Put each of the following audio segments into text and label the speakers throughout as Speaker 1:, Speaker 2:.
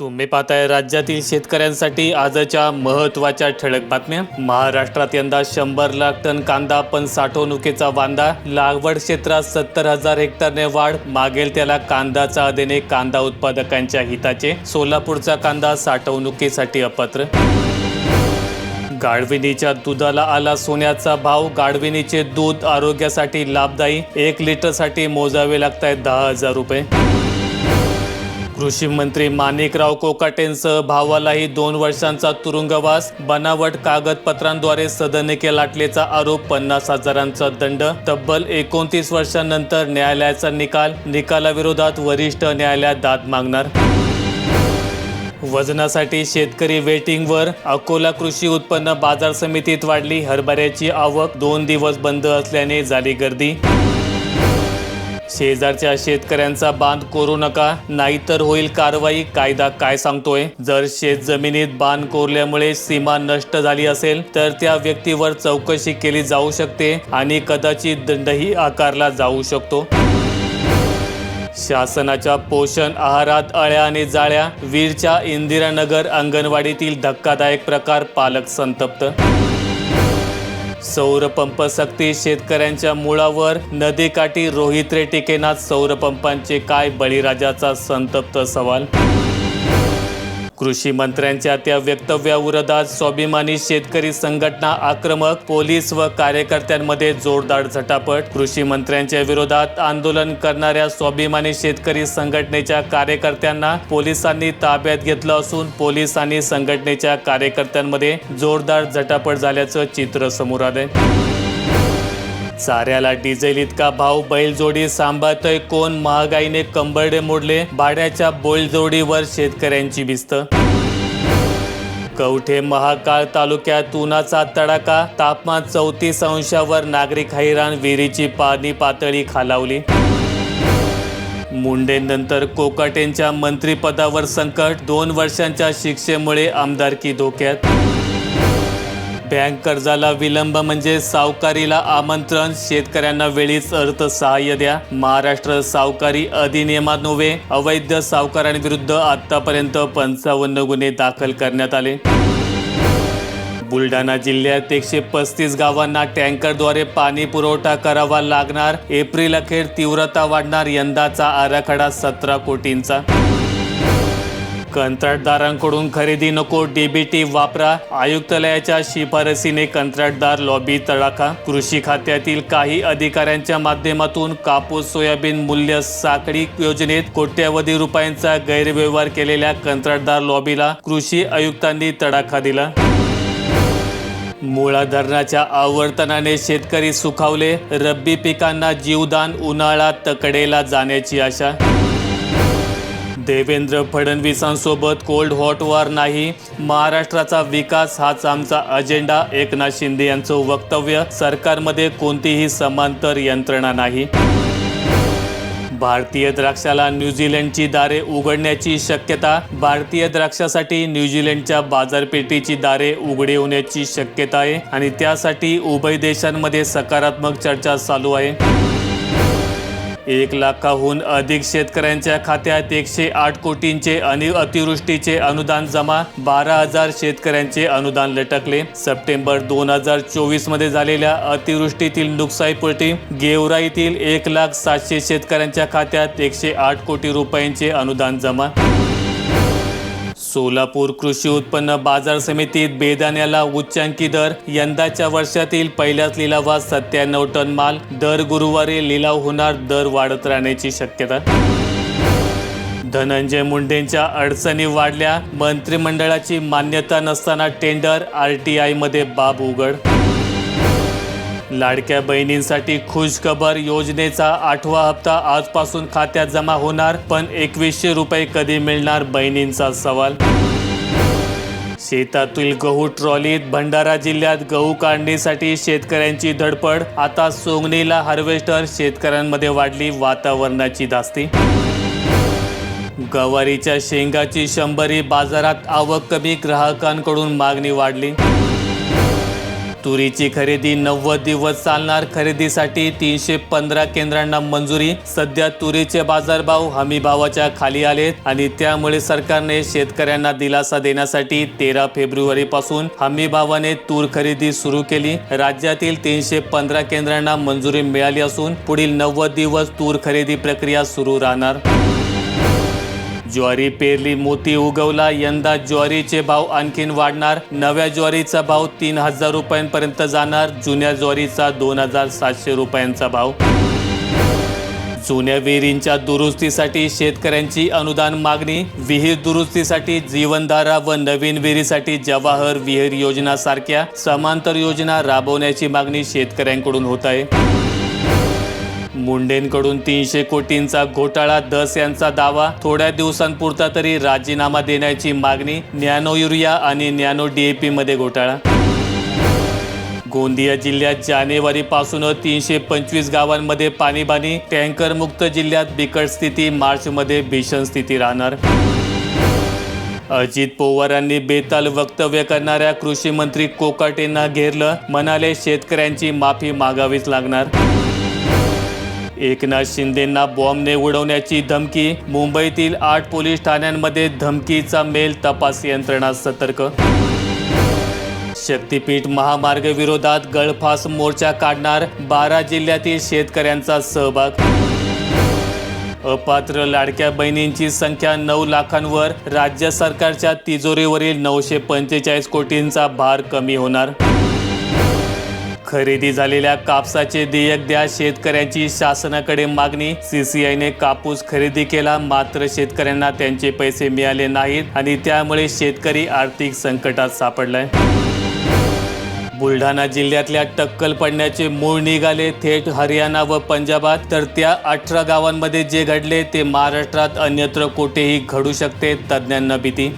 Speaker 1: तुम्ही पाहताय राज्यातील शेतकऱ्यांसाठी आजच्या महत्त्वाच्या ठळक बातम्या. महाराष्ट्रात यंदा शंभर लाख टन कांदा पण साठवणुकीचा वांदा. लागवड क्षेत्रात सत्तर हजार हेक्टरने वाढ. मागेल त्याला कांदाचा देणे कांदा उत्पादकांच्या हिताचे. सोलापूरचा कांदा साठवणुकीसाठी अपात्र. गाढविणीच्या दुधाला आला सोन्याचा भाव. गाढविणीचे दूध आरोग्यासाठी लाभदायी. एक लिटरसाठी मोजावे लागत आहेत दहा हजार रुपये. कृषी मंत्री माणिकराव कोकाटेंसह भावालाही दोन वर्षांचा तुरुंगवास बनावट कागदपत्रांद्वारे सदनिके लाटल्याचा आरोप पन्नास हजारांचा दंड तब्बल एकोणतीस वर्षांनंतर न्यायालयाचा निकाल निकालाविरोधात वरिष्ठ न्यायालयात दाद मागणार. वजनासाठी शेतकरी वेटिंगवर अकोला कृषी उत्पन्न बाजार समितीत वाढली हरभऱ्याची आवक दोन दिवस बंद असल्याने झाली गर्दी. शेजारच्या शेतकऱ्यांचा बांध कोरू नका नाहीतर होईल कारवाई. कायदा काय सांगतोय? जर शेत जमिनीत बांध कोरल्यामुळे सीमा नष्ट झाली असेल तर त्या व्यक्तीवर चौकशी केली जाऊ शकते आणि कदाचित दंडही आकारला जाऊ शकतो. शासनाच्या पोषण आहारात अळ्या आणि जाळ्या वीरच्या इंदिरानगर अंगणवाडीतील धक्कादायक प्रकार पालक संतप्त सौरपंप सक्ती शेतकऱ्यांच्या मुळावर नदीकाठी रोहित रे टिकेनाथ काय बळीराजाचा संतप्त सवाल? कृषी मंत्र्यांच्या त्या वक्तव्याविरोधात स्वाभिमानी शेतकरी संघटना आक्रमक पोलीस व कार्यकर्त्यांमध्ये जोरदार झटापट. कृषी मंत्र्यांच्या विरोधात आंदोलन करणाऱ्या स्वाभिमानी शेतकरी संघटनेच्या कार्यकर्त्यांना पोलिसांनी ताब्यात घेतलं असून पोलीस आणि संघटनेच्या कार्यकर्त्यांमध्ये जोरदार झटापट झाल्याचं चित्र समोर आलंय. चाऱ्याला डिझेल इतका भाव बैलजोडी सांभाळतोय कोण? महागाईने कंबरडे मोडले भाड्याच्या बैलजोडीवर शेतकऱ्यांची भिस्त. कवठे महाकाळ तालुक्यात उन्हाचा तडाखा तापमान चौतीस अंशावर नागरिक हैराण विहिरीची पाणी पातळी खालावली. मुंडेंनंतर कोकाटेंच्या मंत्रिपदावर संकट दोन वर्षांच्या शिक्षेमुळे आमदारकी धोक्यात. बँक कर्जाला विलंब म्हणजे सावकारीला आमंत्रण. शेतकऱ्यांना वेळीच अर्थसहाय्य द्या. महाराष्ट्र सावकारी अधिनियमान्वये अवैध सावकारांविरुद्ध आतापर्यंत पंचावन्न गुन्हे दाखल करण्यात आले. बुलढाणा जिल्ह्यात एकशे पस्तीस गावांना टँकरद्वारे पाणी पुरवठा करावा लागणार. एप्रिल अखेर तीव्रता वाढणार. यंदाचा आराखडा सतरा कोटींचा. कंत्राटदारांकडून खरेदी नको डीबीटी वापरा. आयुक्तालयाच्या शिफारसीने कंत्राटदार लॉबी तडाखा. कृषी खात्यातील काही अधिकाऱ्यांच्या माध्यमातून कापूस सोयाबीन मूल्य साखळी योजनेत कोट्यवधी रुपयांचा गैरव्यवहार केलेल्या कंत्राटदार लॉबीला कृषी आयुक्तांनी तडाखा दिला. मुळा धरणाच्या आवर्तनाने शेतकरी सुखावले. रब्बी पिकांना जीवदान उन्हाळा तकडेला जाण्याची आशा. देवेंद्र फडणवीसांसोबत कोल्ड हॉट वॉर नाही. महाराष्ट्राचा विकास हाच आमचा अजेंडा एकनाथ शिंदे यांचं वक्तव्य सरकारमध्ये कोणतीही समांतर यंत्रणा नाही. भारतीय द्राक्षाला न्यूझीलंडची दारे उघडण्याची शक्यता भारतीय द्राक्षासाठी न्यूझीलंडच्या बाजारपेठेची दारे उघडे होण्याची शक्यता आहे आणि त्यासाठी उभय देशांमध्ये सकारात्मक चर्चा चालू आहे. एक लाखाहून अधिक शेतकऱ्यांच्या खात्यात एकशे आठ कोटींचे आणि अतिवृष्टीचे अनुदान जमा बारा हजार शेतकऱ्यांचे अनुदान लटकले. सप्टेंबर दोन हजार चोवीसमध्ये झालेल्या अतिवृष्टीतील नुकसानीपोटी गेवराईतील एक लाख सातशे शेतकऱ्यांच्या खात्यात एकशे आठ कोटी रुपयांचे अनुदान जमा. सोलापूर कृषी उत्पन्न बाजार समितीत बेदाण्याला उच्चांकी दर यंदाच्या वर्षातील पहिल्याच लिलावात सत्त्याण्णव टन माल दर गुरुवारी लिलाव होणार दर वाढत राहण्याची शक्यता. धनंजय मुंडेंच्या अडचणी वाढल्या मंत्रिमंडळाची मान्यता नसताना टेंडर आर टी आयमध्ये बाब उघड. लाडक्या बहिणींसाठी खुश खबर योजनेचा आठवा हप्ता आजपासून खात्यात जमा होणार पण एकवीसशे रुपये कधी मिळणार बहिणींचा सवाल? शेतातील गहू ट्रॉलीत भंडारा जिल्ह्यात गहू काढणीसाठी शेतकऱ्यांची धडपड आता सोंगणीला हार्वेस्टर शेतकऱ्यांमध्ये वाढली वातावरणाची धास्ती. गवारीच्या शेंगाची शंभरी बाजारात आवक कमी ग्राहकांकडून मागणी वाढली. तुरीची खरेदी नव्वद दिवस चालणार खरेदीसाठी तीनशे पंधरा केंद्रांना मंजुरी. सध्या तुरीचे बाजारभाव हमी भावाच्या खाली आलेत आणि त्यामुळे सरकारने शेतकऱ्यांना दिलासा देण्यासाठी तेरा फेब्रुवारी पासून हमी भावाने तूर खरेदी सुरू केली. राज्यातील तीनशे पंधरा केंद्रांना मंजुरी मिळाली असून पुढील नव्वद दिवस तूर खरेदी प्रक्रिया सुरू राहणार. ज्वारी पेरली मोती उगवला यंदा ज्वारीचे भाव आणखीन वाढणार. नव्या ज्वारीचा भाव तीन हजार रुपयांपर्यंत जाणार. जुन्या ज्वारीचा दोन हजार सातशे रुपयांचा भाव. जुन्या विहिरींच्या दुरुस्तीसाठी शेतकऱ्यांची अनुदान मागणी. विहीर दुरुस्तीसाठी जीवनधारा व नवीन विहिरीसाठी जवाहर विहीर योजना सारख्या समांतर योजना राबवण्याची मागणी शेतकऱ्यांकडून होत आहे. मुंडेंकडून तीनशे कोटींचा घोटाळा दस यांचा दावा. थोड्या दिवसांपुरता तरी राजीनामा देण्याची मागणी नॅनो युरिया आणि नॅनो डीएपी मध्ये घोटाळा. गोंदिया जिल्ह्यात जानेवारीपासून तीनशे पंचवीस गावांमध्ये पाणीबाणी टँकर मुक्त जिल्ह्यात बिकट स्थिती मार्चमध्ये भीषण स्थिती राहणार. अजित पवारांनी बेताल वक्तव्य करणाऱ्या कृषी मंत्री कोकाटेंना घेरलं म्हणाले शेतकऱ्यांची माफी मागावीच लागणार. एकनाथ शिंदेंना बॉम्बने उडवण्याची धमकी मुंबईतील आठ पोलीस ठाण्यांमध्ये धमकीचा मेल तपास यंत्रणा सतर्क. शक्तीपीठ महामार्ग विरोधात गळफास मोर्चा काढणार बारा जिल्ह्यातील शेतकऱ्यांचा सहभाग. अपात्र लाडक्या बहिणींची संख्या नऊ लाखांवर राज्य सरकारच्या तिजोरीवरील नऊशे पंचेचाळीस कोटींचा भार कमी होणार. खरेदी झालेल्या कापसाचे देयक द्या. शेतकऱ्यांची शासनाकडे मागणी. सीसीआयने कापूस खरेदी केला. मात्र शेतकऱ्यांना त्यांचे पैसे मिळाले नाहीत आणि त्यामुळे शेतकरी आर्थिक संकटात सापडलाय. बुलढाणा जिल्ह्यातल्या टक्कल पडण्याचे मूळ निघाले. थेट हरियाणा व पंजाबात. तर त्या अठरा गावांमध्ये जे घडले ते महाराष्ट्रात अन्यत्र कुठेही घडू शकते तज्ज्ञांना भीती.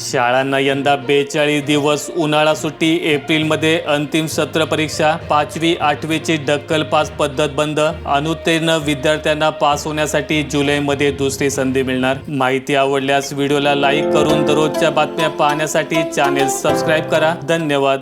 Speaker 1: शाळांना यंदा बेचाळीस दिवस उन्हाळा सुट्टी. एप्रिलमध्ये अंतिम सत्र परीक्षा पाचवी आठवीची डक्कल पास पद्धत बंद. अनुत्तीर्ण विद्यार्थ्यांना पास होण्यासाठी जुलैमध्ये दुसरी संधी मिळणार. माहिती आवडल्यास व्हिडिओला लाईक करून दररोजच्या बातम्या पाहण्यासाठी चॅनेल सबस्क्राईब करा. धन्यवाद.